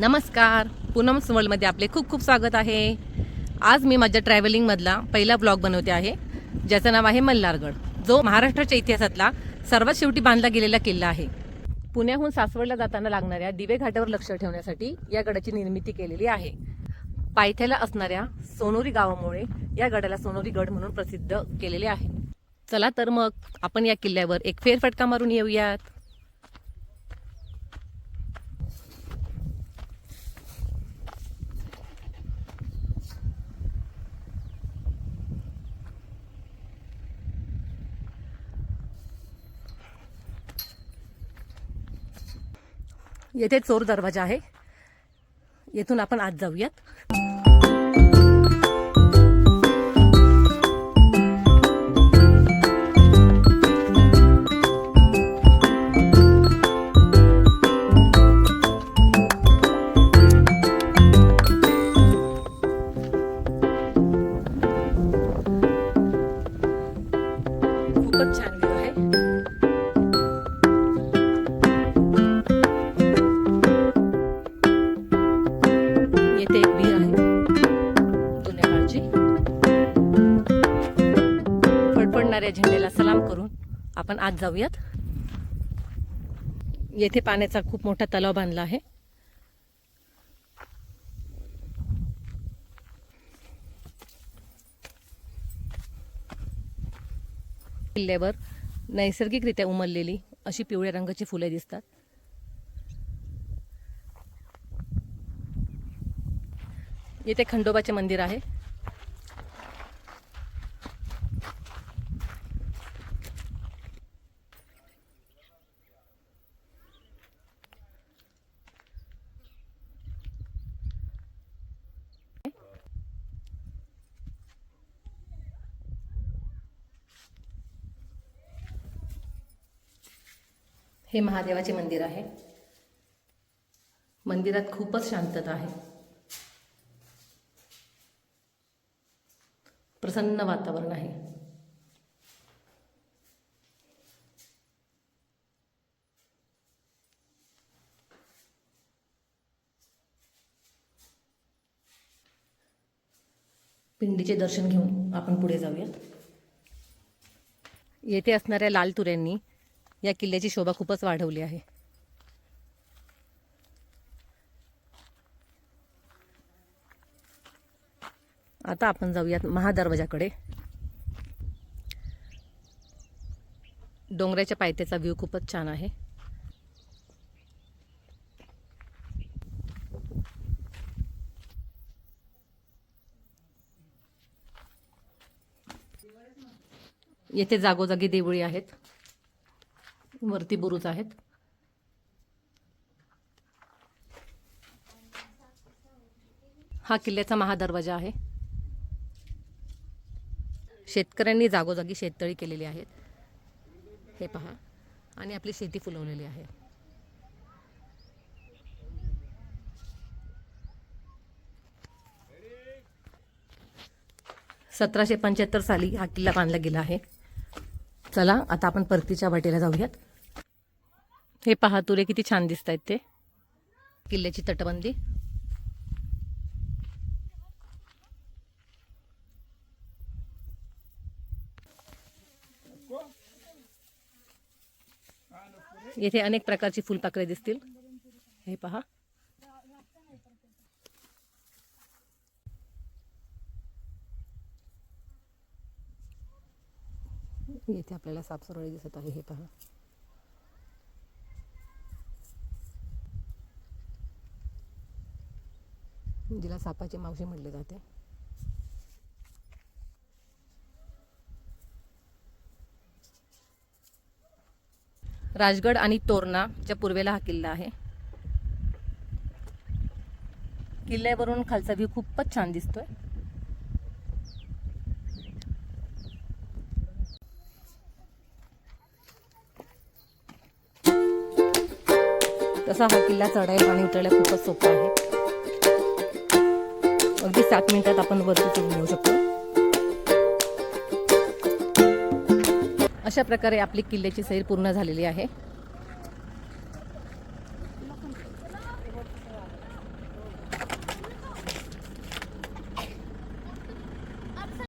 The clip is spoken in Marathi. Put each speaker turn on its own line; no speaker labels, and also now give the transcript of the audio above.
नमस्कार. पूनम वर्ल्डमध्ये आपले खूप खूप स्वागत आहे. आज मी माझ्या ट्रॅव्हलिंगमधला पहिला ब्लॉग बनवते आहे. ज्याचं नाव आहे मल्हारगड. जो महाराष्ट्राच्या इतिहासातला सर्वात शेवटी बांधला गेलेला किल्ला आहे. पुण्याहून सासवडला जाताना लागणाऱ्या दिवे घाटावर लक्ष ठेवण्यासाठी या गडाची निर्मिती केलेली आहे. पायथ्याला असणाऱ्या सोनोरी गावामुळे या गडाला सोनोरी गड म्हणून प्रसिद्ध केलेले आहे. चला तर मग आपण या किल्ल्यावर एक फेरफटका मारून येऊयात. येथे चोर दरवाजा आहे. येथून आपण आत जाऊयात. खूपच छान. इथे एक विहीर आहे. जुन्या काळची फडफडणाऱ्या झेंड्याला सलाम करून आपण आज जाऊयात. येथे पाण्याचा खूप मोठा तलाव बांधला आहे. किल्ल्यावर नैसर्गिकरित्या उमललेली अशी पिवळ्या रंगाची फुले दिसतात. इथे खंडोबाचे मंदिर आहे. हे महादेवाचे मंदिर आहे. मंदिरात खूपच शांतता आहे. प्रसन्न वातावरण आहे. पिंडीचे दर्शन घेऊन आपण पुढे जाऊयात येथे असणाऱ्या लाल तुऱ्यांनी या किल्ल्याची शोभा खूपच वाढवली आहे. आता आपण जाऊयात महादरवाजाकडे. डोंगराच्या पायथ्याचा व्ह्यू खूपच छान आहे. येथे जागोजागी देवळी आहेत. वरती बुरुज आहेत. हा किल्ल्याचा महादरवाजा आहे. शेतकऱ्यांनी जागोजागी शेततळी केलेली आहेत. हे पहा. आणि आपली शेती फुलवलेली आहे. सतराशे पंच्याहत्तर साली हा किल्ला बांधला गेला आहे. चला आता आपण परतीच्या वाटेला जाऊयात. हे पहा तुरे किती छान दिसत आहेत ते. किल्ल्याची तटबंदी. येथे अनेक प्रकारची फुलपाखरे दिसतील. हे पहा. येथे आपल्याला सापसरवळी दिसत आहे. हे पहा. जिला सापाची मावशी म्हटले जाते. राजगड आणि तोरणाच्या पूर्वेला हा किल्ला आहे. किल्ल्यावरून खालचा व्ह्यू खूपच छान दिसतोय. तसा हा किल्ला चढायला आणि उतरायला खूपच सोपा आहे. अगदी सात मिनिटात आपण वरती चढून येऊ शकतो. अशा प्रकारे आपली किल्ल्याची सैर पूर्ण झालेली आहे.